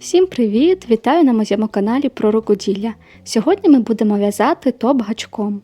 Всім привіт! Вітаю на моєму каналі про рукоділля. Сьогодні ми будемо в'язати топ гачком.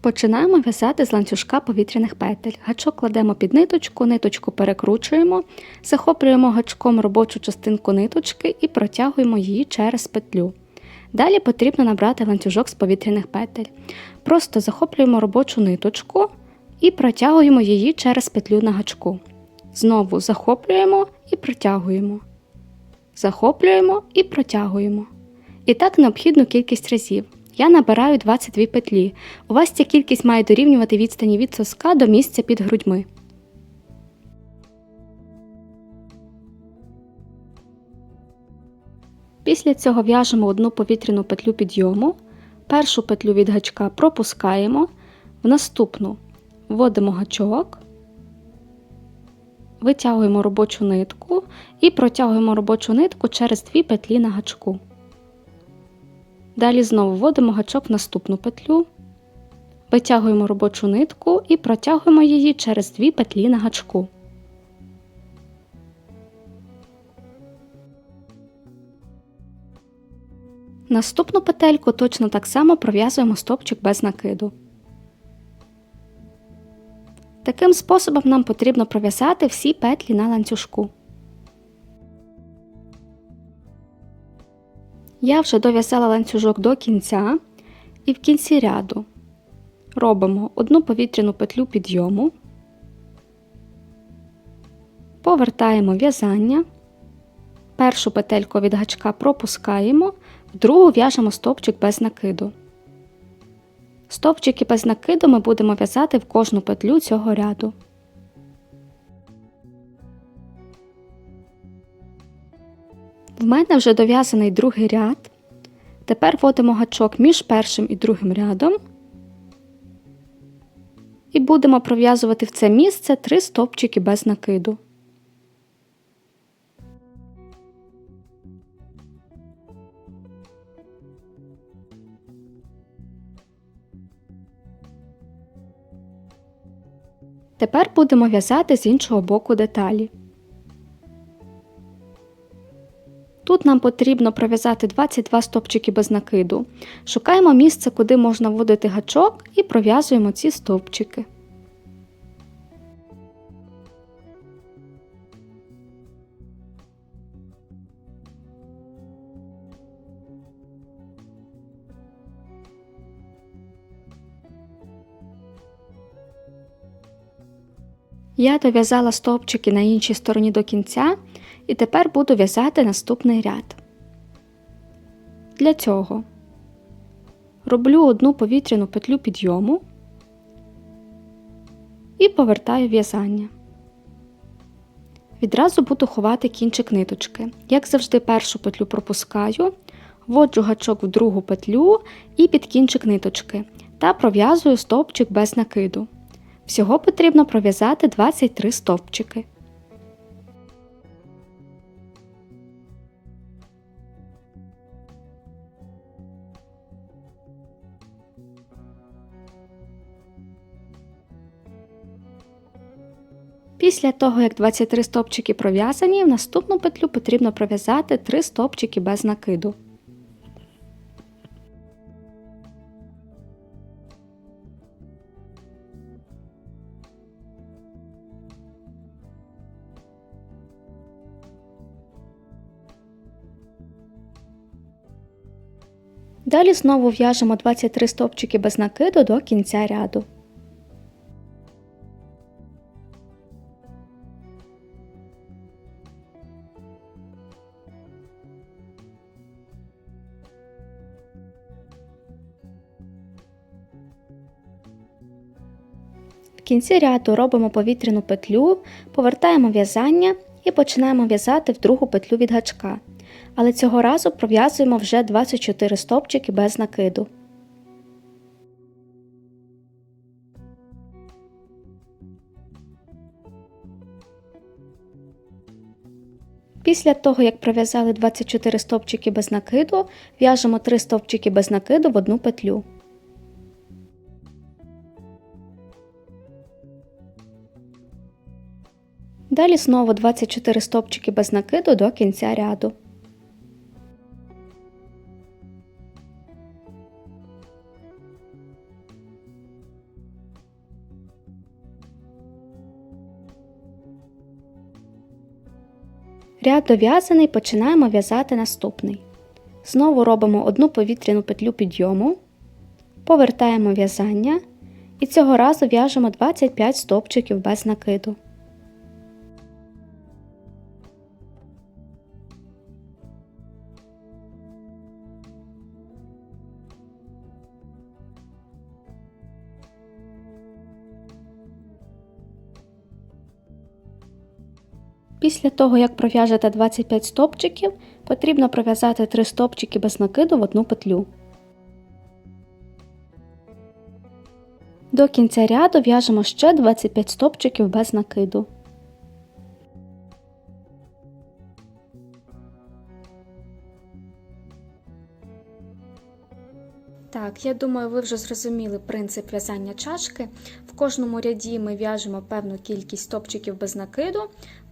Починаємо в'язати з ланцюжка повітряних петель. Гачок кладемо під ниточку, ниточку перекручуємо, захоплюємо гачком робочу частинку ниточки і протягуємо її через петлю. Далі потрібно набрати ланцюжок з повітряних петель. Просто захоплюємо робочу ниточку і протягуємо її через петлю на гачку. Знову захоплюємо і протягуємо. Захоплюємо і протягуємо. І так необхідну кількість разів. Я набираю 22 петлі. У вас ця кількість має дорівнювати відстані від соска до місця під грудьми. Після цього в'яжемо одну повітряну петлю підйому, першу петлю від гачка пропускаємо, в наступну вводимо гачок, витягуємо робочу нитку і протягуємо робочу нитку через дві петлі на гачку. Далі знову вводимо гачок в наступну петлю, витягуємо робочу нитку і протягуємо її через дві петлі на гачку. Наступну петельку точно так само пров'язуємо стопчик без накиду. Таким способом нам потрібно пров'язати всі петлі на ланцюжку. Я вже дов'язала ланцюжок до кінця і в кінці ряду робимо одну повітряну петлю підйому, повертаємо в'язання, першу петельку від гачка пропускаємо, в другу в'яжемо стовпчик без накиду. Стовпчики без накиду ми будемо в'язати в кожну петлю цього ряду. В мене вже дов'язаний другий ряд. Тепер вводимо гачок між першим і другим рядом і будемо пров'язувати в це місце три стовпчики без накиду. Тепер будемо в'язати з іншого боку деталі. Тут нам потрібно пров'язати 22 стовпчики без накиду. Шукаємо місце, куди можна вводити гачок, і пров'язуємо ці стовпчики. Я дов'язала стовпчики на іншій стороні до кінця і тепер буду в'язати наступний ряд. Для цього роблю одну повітряну петлю підйому і повертаю в'язання. Відразу буду ховати кінчик ниточки. Як завжди, першу петлю пропускаю, вводжу гачок в другу петлю і під кінчик ниточки та пров'язую стовпчик без накиду. Всього потрібно пров'язати 23 стовпчики. Після того, як 23 стовпчики пров'язані, в наступну петлю потрібно пров'язати 3 стовпчики без накиду. Далі знову в'яжемо 23 стовпчики без накиду до кінця ряду. В кінці ряду робимо повітряну петлю, повертаємо в'язання і починаємо в'язати в другу петлю від гачка але цього разу пров'язуємо вже 24 стовпчики без накиду. Після того, як пров'язали 24 стовпчики без накиду, в'яжемо 3 стовпчики без накиду в одну петлю. Далі знову 24 стовпчики без накиду до кінця ряду. Ряд дов'язаний, починаємо в'язати наступний. Знову робимо одну повітряну петлю підйому, повертаємо в'язання і цього разу в'яжемо 25 стовпчиків без накиду. Після того, як пров'яжете 25 стовпчиків, потрібно пров'язати 3 стовпчики без накиду в одну петлю. До кінця ряду в'яжемо ще 25 стовпчиків без накиду. Так, я думаю, ви вже зрозуміли принцип в'язання чашки. В кожному ряді ми в'яжемо певну кількість стопчиків без накиду,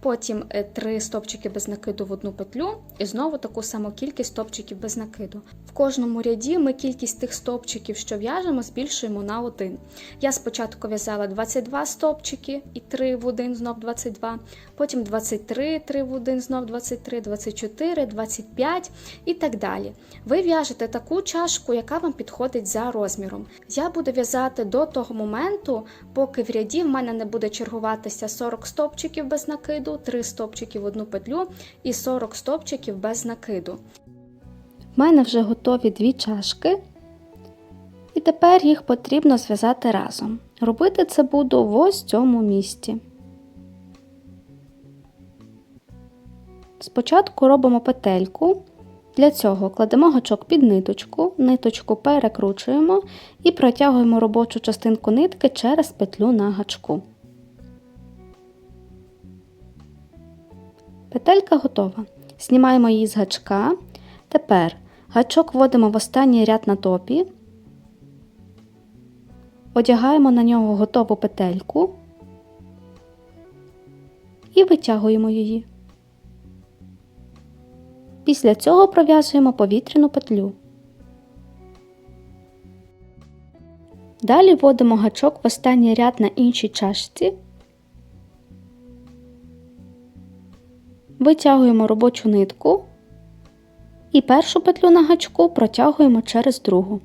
потім 3 стопчики без накиду в одну петлю і знову таку саму кількість стопчиків без накиду. В кожному ряді ми кількість тих стопчиків, що в'яжемо, збільшуємо на 1. Я спочатку в'язала 22 стопчики і 3 в 1, знов 22, потім 23, 3 в 1, знов 23, 24, 25 і так далі. Ви в'яжете таку чашку, яка вам підходить за розміром. Я буду в'язати до того моменту, поки в ряді в мене не буде чергуватися 40 стопчиків без накиду, 3 стопчики в одну петлю і 40 стопчиків без накиду. В мене вже готові дві чашки, і тепер їх потрібно зв'язати разом. Робити це буду в ось цьому місці. Спочатку робимо петельку. Для цього кладемо гачок під ниточку, ниточку перекручуємо і протягуємо робочу частинку нитки через петлю на гачку. Петелька готова. Знімаємо її з гачка. Тепер гачок вводимо в останній ряд на топі, одягаємо на нього готову петельку і витягуємо її. Після цього пров'язуємо повітряну петлю. Далі вводимо гачок в останній ряд на іншій чашці, витягуємо робочу нитку і першу петлю на гачку протягуємо через другу.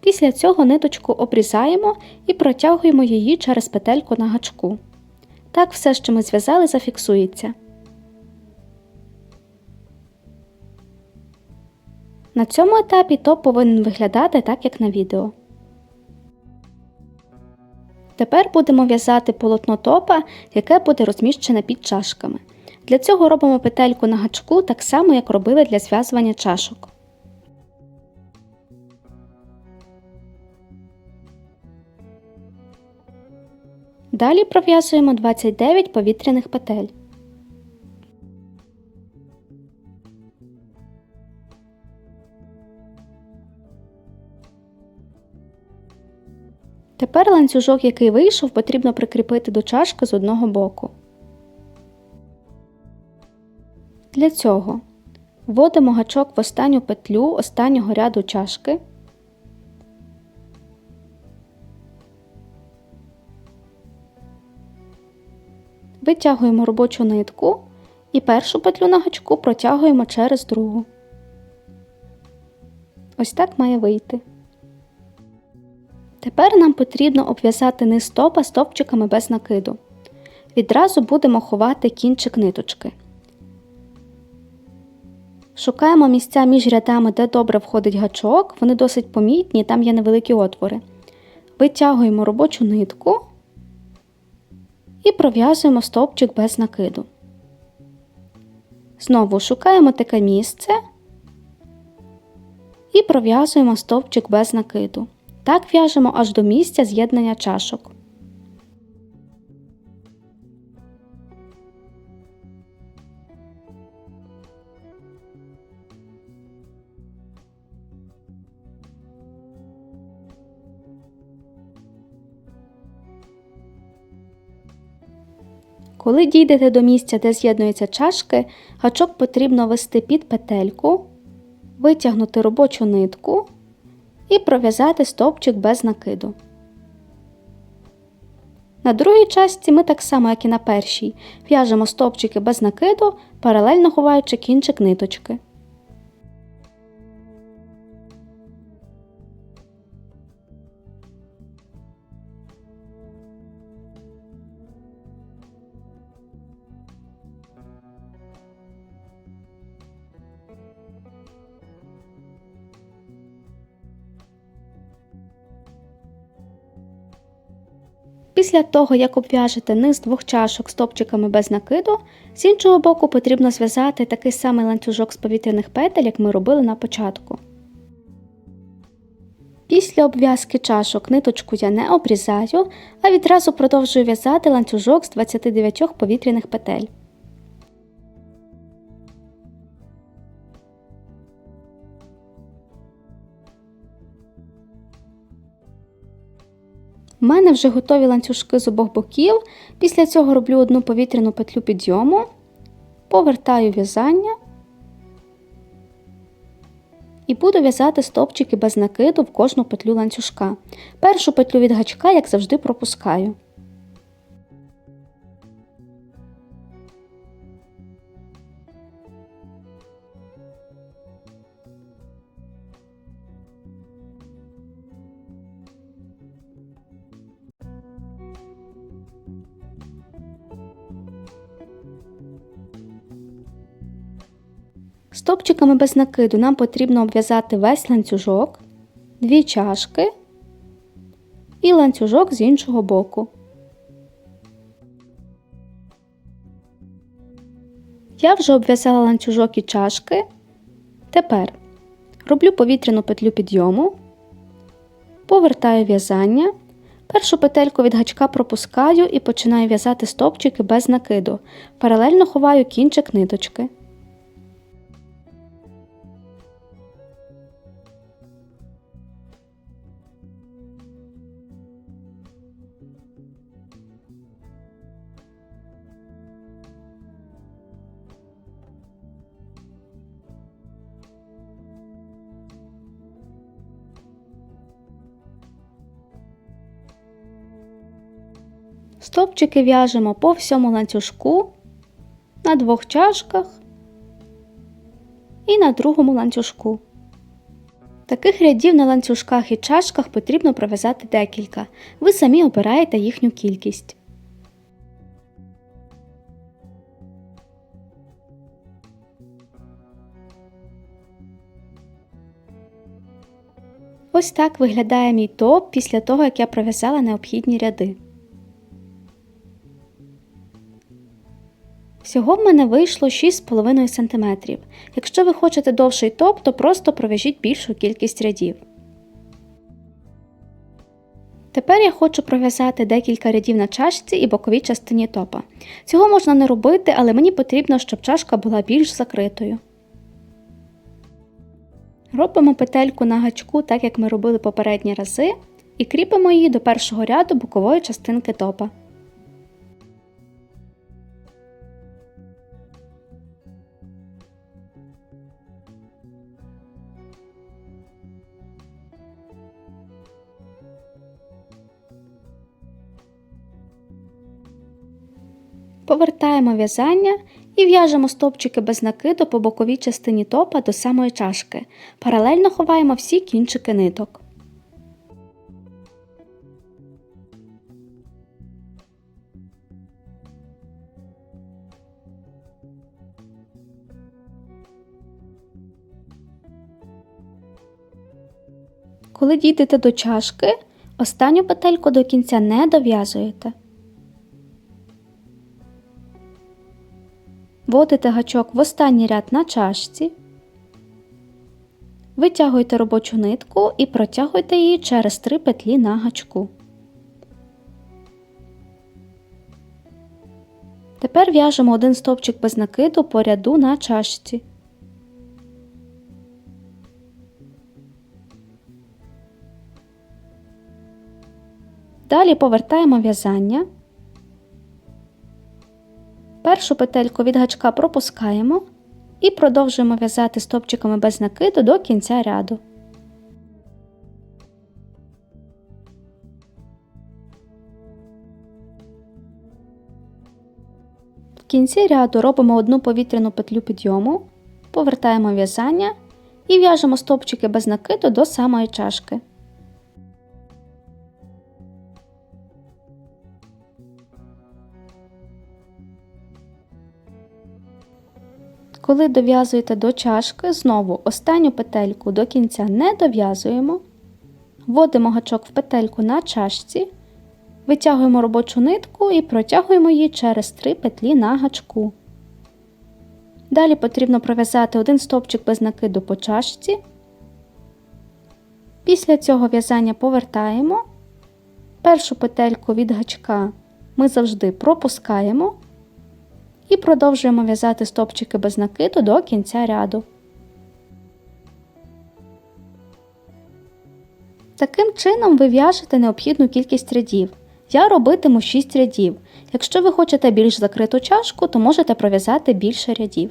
Після цього ниточку обрізаємо і протягуємо її через петельку на гачку. Так все, що ми зв'язали, зафіксується. На цьому етапі топ повинен виглядати так, як на відео. Тепер будемо в'язати полотно топа, яке буде розміщене під чашками. Для цього робимо петельку на гачку так само, як робили для зв'язування чашок. Далі пров'язуємо 29 повітряних петель. Тепер ланцюжок, який вийшов, потрібно прикріпити до чашки з одного боку. Для цього вводимо гачок в останню петлю останнього ряду чашки. Витягуємо робочу нитку і першу петлю на гачку протягуємо через другу. Ось так має вийти. Тепер нам потрібно обв'язати низ стопа стовпчиками без накиду. Відразу будемо ховати кінчик ниточки. Шукаємо місця між рядами, де добре входить гачок, вони досить помітні, там є невеликі отвори. Витягуємо робочу нитку і пров'язуємо стовпчик без накиду. Знову шукаємо таке місце і пров'язуємо стовпчик без накиду. Так в'яжемо аж до місця з'єднання чашок. Коли дійдете до місця, де з'єднуються чашки, гачок потрібно вести під петельку, витягнути робочу нитку і пров'язати стовпчик без накиду. На другій частці ми так само, як і на першій, в'яжемо стовпчики без накиду, паралельно ховаючи кінчик ниточки. Після того, як обв'яжете низ двох чашок стопчиками без накиду, з іншого боку потрібно зв'язати такий самий ланцюжок з повітряних петель, як ми робили на початку. Після обв'язки чашок ниточку я не обрізаю, а відразу продовжую в'язати ланцюжок з 29 повітряних петель. У мене вже готові ланцюжки з обох боків. Після цього роблю одну повітряну петлю підйому, повертаю в'язання і буду в'язати стовпчики без накиду в кожну петлю ланцюжка. Першу петлю від гачка, як завжди, пропускаю. Стопчиками без накиду нам потрібно обв'язати весь ланцюжок, дві чашки і ланцюжок з іншого боку. Я вже обв'язала ланцюжок і чашки. Тепер роблю повітряну петлю підйому, повертаю в'язання. Першу петельку від гачка пропускаю і починаю в'язати стопчики без накиду. Паралельно ховаю кінчик ниточки. Стопчики в'яжемо по всьому ланцюжку на двох чашках і на другому ланцюжку. Таких рядів на ланцюжках і чашках потрібно пров'язати декілька. Ви самі обираєте їхню кількість. Ось так виглядає мій топ після того, як я пров'язала необхідні ряди. Всього в мене вийшло 6,5 см. Якщо ви хочете довший топ, то просто пров'яжіть більшу кількість рядів. Тепер я хочу пров'язати декілька рядів на чашці і боковій частині топа. Цього можна не робити, але мені потрібно, щоб чашка була більш закритою. Робимо петельку на гачку, так як ми робили попередні рази, і кріпимо її до першого ряду бокової частинки топа. Повертаємо в'язання і в'яжемо стовпчики без накиду по боковій частині топа до самої чашки. Паралельно ховаємо всі кінчики ниток. Коли дійдете до чашки, останню петельку до кінця не дов'язуєте. Вводите гачок в останній ряд на чашці, витягуйте робочу нитку і протягуйте її через три петлі на гачку. Тепер в'яжемо один стовпчик без накиду по ряду на чашці. Далі повертаємо в'язання. Першу петельку від гачка пропускаємо і продовжуємо в'язати стопчиками без накиду до кінця ряду. В кінці ряду робимо одну повітряну петлю підйому, повертаємо в'язання і в'яжемо стопчики без накиду до самої чашки. Коли дов'язуєте до чашки, знову останню петельку до кінця не дов'язуємо, вводимо гачок в петельку на чашці, витягуємо робочу нитку і протягуємо її через три петлі на гачку. Далі потрібно пров'язати один стовпчик без накиду по чашці. Після цього в'язання повертаємо. Першу петельку від гачка ми завжди пропускаємо і продовжуємо в'язати стовпчики без накиду до кінця ряду. Таким чином ви в'яжете необхідну кількість рядів. Я робитиму 6 рядів. Якщо ви хочете більш закриту чашку, то можете пров'язати більше рядів.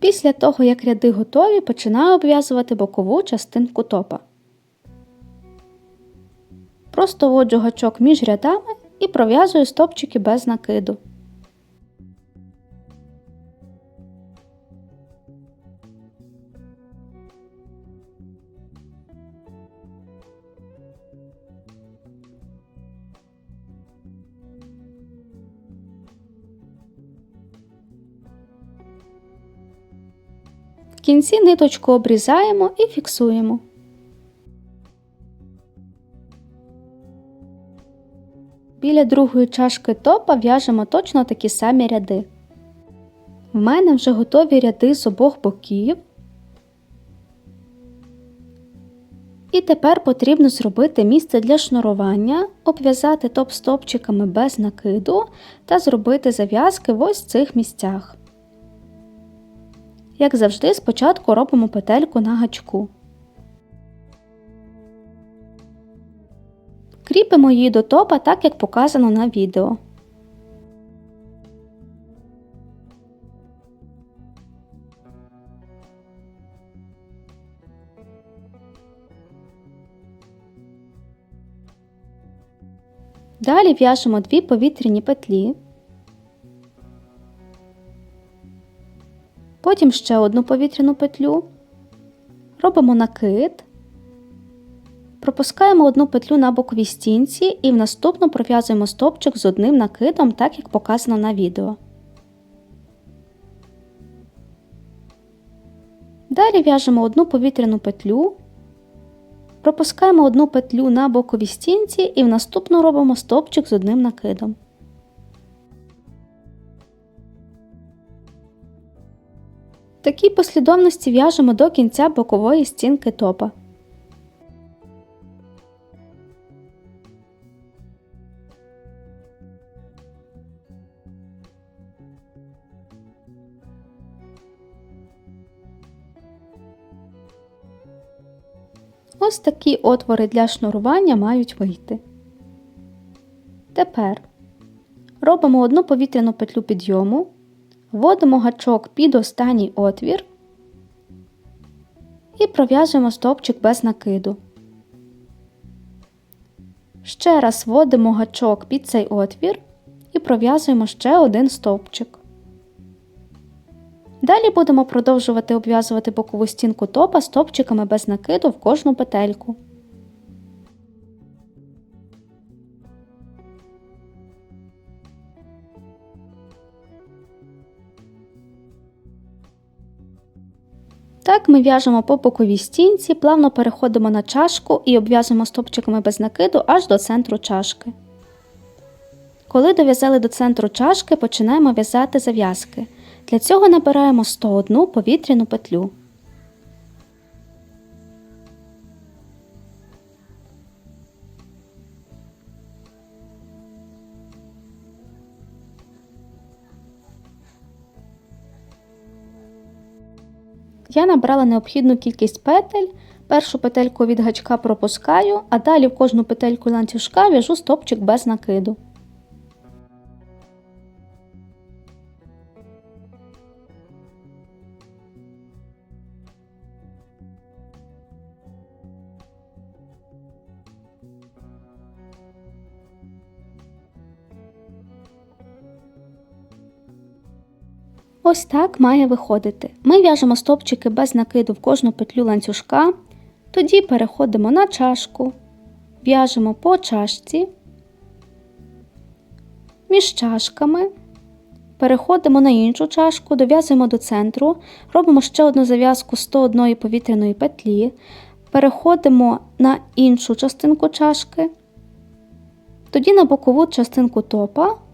Після того, як ряди готові, починаю обв'язувати бокову частинку топа. Просто вводжу гачок між рядами і пров'язую стопчики без накиду. В кінці ниточку обрізаємо і фіксуємо. Біля другої чашки топа в'яжемо точно такі самі ряди. В мене вже готові ряди з обох боків. І тепер потрібно зробити місце для шнурування, обв'язати топ стопчиками без накиду та зробити зав'язки в ось цих місцях. Як завжди, спочатку робимо петельку на гачку. Кріпимо її до топа так, як показано на відео. Далі в'яжемо дві повітряні петлі, потім ще одну повітряну петлю, робимо накид, пропускаємо одну петлю на боковій стінці і в наступну пров'язуємо стопчик з одним накидом, так як показано на відео. Далі в'яжемо одну повітряну петлю, пропускаємо одну петлю на боковій стінці і в наступну робимо стопчик з одним накидом. В такій послідовності в'яжемо до кінця бокової стінки топа. Ось такі отвори для шнурування мають вийти. Тепер робимо одну повітряну петлю підйому, вводимо гачок під останній отвір і пров'яжемо стовпчик без накиду. Ще раз вводимо гачок під цей отвір і пров'язуємо ще один стовпчик. Далі будемо продовжувати обв'язувати бокову стінку топа стопчиками без накиду в кожну петельку. Так ми в'яжемо по боковій стінці, плавно переходимо на чашку і обв'язуємо стопчиками без накиду аж до центру чашки. Коли дов'язали до центру чашки, починаємо в'язати зав'язки. Для цього набираємо 101 повітряну петлю. Я набрала необхідну кількість петель, Першу петельку від гачка пропускаю, а далі в кожну петельку ланцюжка в'яжу стопчик без накиду. Ось так має виходити. Ми в'яжемо стопчики без накиду в кожну петлю ланцюжка, тоді переходимо на чашку, в'яжемо по чашці, між чашками, переходимо на іншу чашку, дов'язуємо до центру, робимо ще одну зав'язку 101 повітряної петлі, переходимо на іншу частинку чашки, тоді на бокову частинку топа.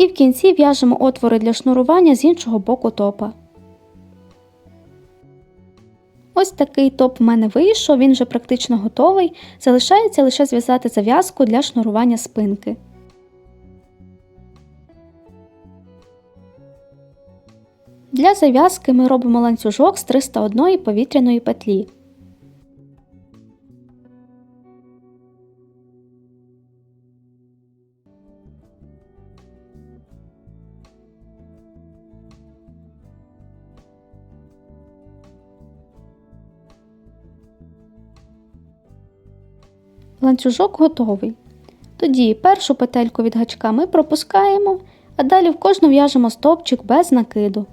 І в кінці в'яжемо отвори для шнурування з іншого боку топа. Ось такий топ в мене вийшов, він вже практично готовий. Залишається лише зв'язати зав'язку для шнурування спинки. Для зав'язки ми робимо ланцюжок з 301 повітряної петлі. Ланцюжок готовий. Тоді першу петельку від гачка ми пропускаємо, а далі в кожну в'яжемо стовпчик без накиду.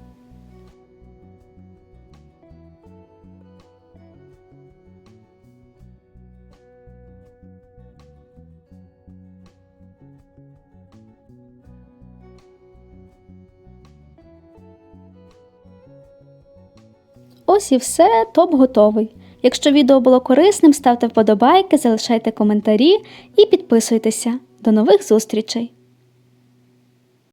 Ось і все, топ готовий. Якщо відео було корисним, ставте вподобайки, залишайте коментарі і підписуйтеся. До нових зустрічей!